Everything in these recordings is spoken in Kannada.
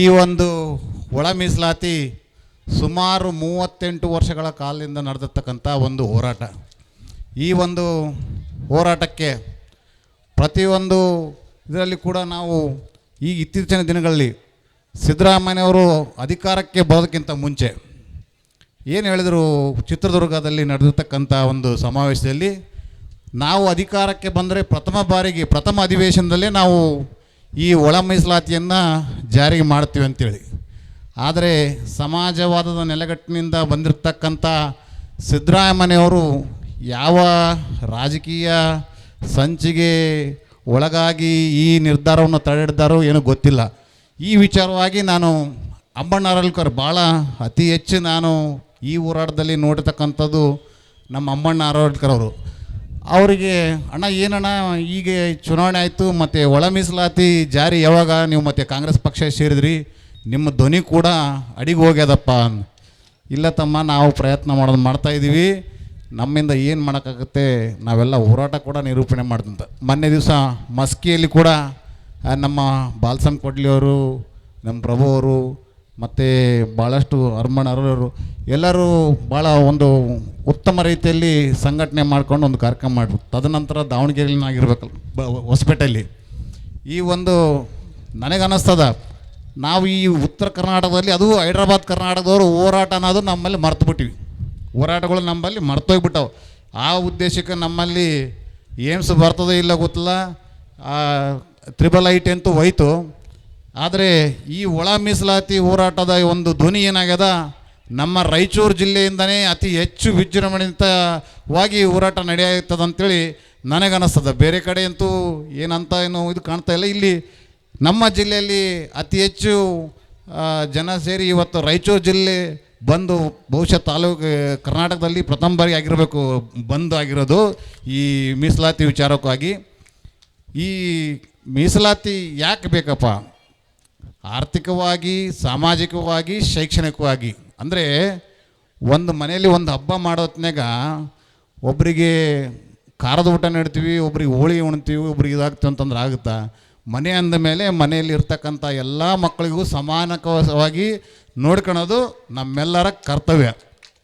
ಈ ಒಂದು ಒಳ ಮೀಸಲಾತಿ ಸುಮಾರು ಮೂವತ್ತೆಂಟು ವರ್ಷಗಳ ಕಾಲದಿಂದ ನಡೆದಿರ್ತಕ್ಕಂಥ ಒಂದು ಹೋರಾಟ. ಈ ಒಂದು ಹೋರಾಟಕ್ಕೆ ಪ್ರತಿಯೊಂದು ಇದರಲ್ಲಿ ಕೂಡ ನಾವು ಈ ಇತ್ತೀಚಿನ ದಿನಗಳಲ್ಲಿ ಸಿದ್ದರಾಮಯ್ಯವರು ಅಧಿಕಾರಕ್ಕೆ ಬರೋದಕ್ಕಿಂತ ಮುಂಚೆ ಏನು ಹೇಳಿದರು ಚಿತ್ರದುರ್ಗದಲ್ಲಿ ನಡೆದಿರ್ತಕ್ಕಂಥ ಒಂದು ಸಮಾವೇಶದಲ್ಲಿ ನಾವು ಅಧಿಕಾರಕ್ಕೆ ಬಂದರೆ ಪ್ರಥಮ ಬಾರಿಗೆ, ಪ್ರಥಮ ಅಧಿವೇಶನದಲ್ಲೇ ನಾವು ಈ ಒಳ ಮೀಸಲಾತಿಯನ್ನು ಜಾರಿಗೆ ಮಾಡ್ತೀವಿ ಅಂತೇಳಿ. ಆದರೆ ಸಮಾಜವಾದದ ನೆಲೆಗಟ್ಟಿನಿಂದ ಬಂದಿರತಕ್ಕಂಥ ಸಿದ್ದರಾಮಯ್ಯವರು ಯಾವ ರಾಜಕೀಯ ಸಂಚಿಗೆ ಒಳಗಾಗಿ ಈ ನಿರ್ಧಾರವನ್ನು ತಡೆಹಿಡ್ದಾರೋ ಏನೂ ಗೊತ್ತಿಲ್ಲ. ಈ ವಿಚಾರವಾಗಿ ನಾನು ಅಂಬಣ್ಣ ಭಾಳ ಅತಿ ಹೆಚ್ಚು ನಾನು ಈ ಹೋರಾಟದಲ್ಲಿ ನೋಡಿರ್ತಕ್ಕಂಥದ್ದು ನಮ್ಮ ಅಮ್ಮಣ್ಣ ಅರಳ್ಕರ್ ಅವರು. ಅವರಿಗೆ, ಅಣ್ಣ, ಏನಣ್ಣ ಈಗ ಚುನಾವಣೆ ಆಯಿತು, ಮತ್ತು ಒಳ ಮೀಸಲಾತಿ ಜಾರಿ ಯಾವಾಗ? ನೀವು ಮತ್ತೆ ಕಾಂಗ್ರೆಸ್ ಪಕ್ಷ ಸೇರಿದ್ರಿ, ನಿಮ್ಮ ಧ್ವನಿ ಕೂಡ ಅಡಿಗೆ ಹೋಗ್ಯದಪ್ಪ. ಇಲ್ಲ ತಮ್ಮ, ನಾವು ಪ್ರಯತ್ನ ಮಾಡೋದು ಮಾಡ್ತಾಯಿದ್ದೀವಿ ನಮ್ಮಿಂದ ಏನು ಮಾಡೋಕ್ಕಾಗುತ್ತೆ, ನಾವೆಲ್ಲ ಹೋರಾಟ ಕೂಡ ನಿರೂಪಣೆ ಮಾಡ್ತಂತ ಮೊನ್ನೆ ದಿವಸ ಮಸ್ಕಿಯಲ್ಲಿ ಕೂಡ ನಮ್ಮ ಬಾಲ್ಸಮ್ ಕೊಡ್ಲಿಯವರು ನಮ್ಮ ಪ್ರಭು ಅವರು ಮತ್ತು ಭಾಳಷ್ಟು ಅರ್ಮಣ ಅರವರು ಎಲ್ಲರೂ ಭಾಳ ಒಂದು ಉತ್ತಮ ರೀತಿಯಲ್ಲಿ ಸಂಘಟನೆ ಮಾಡ್ಕೊಂಡು ಒಂದು ಕಾರ್ಯಕ್ರಮ ಮಾಡಿದ್ರು. ತದನಂತರ ದಾವಣಗೆರೆಯಲ್ಲಿ ಬ, ಹೊಸಪೇಟೆಯಲ್ಲಿ. ಈ ಒಂದು ನನಗನ್ನಿಸ್ತದ ನಾವು ಈ ಉತ್ತರ ಕರ್ನಾಟಕದಲ್ಲಿ, ಅದು ಹೈದ್ರಾಬಾದ್ ಕರ್ನಾಟಕದವರು ಹೋರಾಟ ಅನ್ನೋದು ನಮ್ಮಲ್ಲಿ ಮರ್ತು ಬಿಟ್ಟಿವಿ. ಹೋರಾಟಗಳು ನಮ್ಮಲ್ಲಿ ಮರ್ತೋಗ್ಬಿಟ್ಟವು. ಆ ಉದ್ದೇಶಕ್ಕೆ ನಮ್ಮಲ್ಲಿ ಏಮ್ಸ್ ಬರ್ತದೋ ಇಲ್ಲ ಗೊತ್ತಿಲ್ಲ. ತ್ರಿಬಲ್ ಐಟಿ ಅಂತೂ ಹೋಯ್ತು. ಆದರೆ ಈ ಒಳ ಮೀಸಲಾತಿ ಹೋರಾಟದ ಒಂದು ಧ್ವನಿ ಏನಾಗ್ಯದ? ನಮ್ಮ ರಾಯಚೂರು ಜಿಲ್ಲೆಯಿಂದನೇ ಅತಿ ಹೆಚ್ಚು ವಿಜೃಂಭಣಿತವಾಗಿ ಹೋರಾಟ ನಡೆಯುತ್ತದೆ ಅಂತೇಳಿ ನನಗನ್ನಿಸ್ತದ. ಬೇರೆ ಕಡೆಯಂತೂ ಏನಂತ ಏನು ಇದು ಕಾಣ್ತಾ ಇಲ್ಲ. ಇಲ್ಲಿ ನಮ್ಮ ಜಿಲ್ಲೆಯಲ್ಲಿ ಅತಿ ಹೆಚ್ಚು ಜನ ಸೇರಿ ಇವತ್ತು ರಾಯಚೂರು ಜಿಲ್ಲೆ ಬಂದು ಬಹುಶಃ ತಾಲೂಕು, ಕರ್ನಾಟಕದಲ್ಲಿ ಪ್ರಥಮ ಬಾರಿ ಆಗಿರಬೇಕು, ಬಂದ್ ಆಗಿರೋದು ಈ ಮೀಸಲಾತಿ ವಿಚಾರಕ್ಕಾಗಿ. ಈ ಮೀಸಲಾತಿ ಯಾಕೆ ಬೇಕಪ್ಪ? ಆರ್ಥಿಕವಾಗಿ, ಸಾಮಾಜಿಕವಾಗಿ, ಶೈಕ್ಷಣಿಕವಾಗಿ. ಅಂದರೆ ಒಂದು ಮನೆಯಲ್ಲಿ ಒಂದು ಹಬ್ಬ ಮಾಡೋತ್ನಾಗ ಒಬ್ಬರಿಗೆ ಖಾರದ ಊಟ ನೀಡ್ತೀವಿ, ಒಬ್ರಿಗೆ ಹೋಳಿ ಉಣ್ತೀವಿ, ಒಬ್ರಿಗೆ ಇದಾಗ್ತೀವಿ ಅಂತಂದ್ರೆ ಆಗುತ್ತಾ? ಮನೆ ಅಂದ ಮೇಲೆ ಮನೆಯಲ್ಲಿ ಇರ್ತಕ್ಕಂಥ ಎಲ್ಲ ಮಕ್ಕಳಿಗೂ ಸಮಾನಕವಾಗಿ ನೋಡ್ಕೊಳೋದು ನಮ್ಮೆಲ್ಲರ ಕರ್ತವ್ಯ.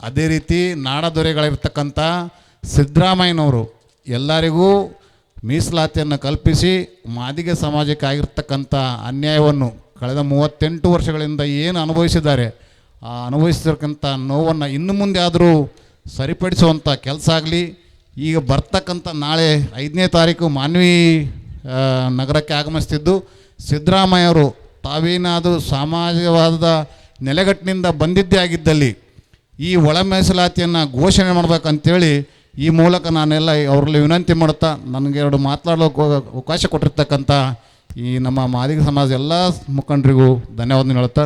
ಅದೇ ರೀತಿ ನಾಡದೊರೆಗಳಿರ್ತಕ್ಕಂಥ ಸಿದ್ದರಾಮಯ್ಯನವರು ಎಲ್ಲರಿಗೂ ಮೀಸಲಾತಿಯನ್ನು ಕಲ್ಪಿಸಿ ಮಾದಿಗ ಸಮಾಜಕ್ಕಾಗಿರ್ತಕ್ಕಂಥ ಅನ್ಯಾಯವನ್ನು ಕಳೆದ ಮೂವತ್ತೆಂಟು ವರ್ಷಗಳಿಂದ ಏನು ಅನುಭವಿಸಿದ್ದಾರೆ, ಆ ಅನುಭವಿಸಿರ್ತಕ್ಕಂಥ ನೋವನ್ನು ಇನ್ನು ಮುಂದೆ ಆದರೂ ಸರಿಪಡಿಸುವಂಥ ಕೆಲಸ ಆಗಲಿ. ಈಗ ಬರ್ತಕ್ಕಂಥ ನಾಳೆ ಐದನೇ ತಾರೀಕು ಮಾನ್ವಿ ನಗರಕ್ಕೆ ಆಗಮಿಸ್ತಿದ್ದು. ಸಿದ್ದರಾಮಯ್ಯವರು ತಾವೇನಾದರೂ ಸಾಮಾಜಿಕವಾದ ನೆಲೆಗಟ್ಟಿನಿಂದ ಬಂದಿದ್ದೇ ಆಗಿದ್ದಲ್ಲಿ ಈ ಒಳ ಮೀಸಲಾತಿಯನ್ನು ಘೋಷಣೆ ಮಾಡ್ಬೇಕಂತೇಳಿ ಈ ಮೂಲಕ ನಾನೆಲ್ಲ ಅವರಲ್ಲಿ ವಿನಂತಿ ಮಾಡುತ್ತಾ, ನನಗೆ ಎರಡು ಮಾತನಾಡೋಕೆ ಅವಕಾಶ ಕೊಟ್ಟಿರ್ತಕ್ಕಂಥ ಈ ನಮ್ಮ ಮಾದಿಗ ಸಮಾಜ ಎಲ್ಲ ಮುಖಂಡರಿಗೂ ಧನ್ಯವಾದ ಹೇಳುತ್ತಾ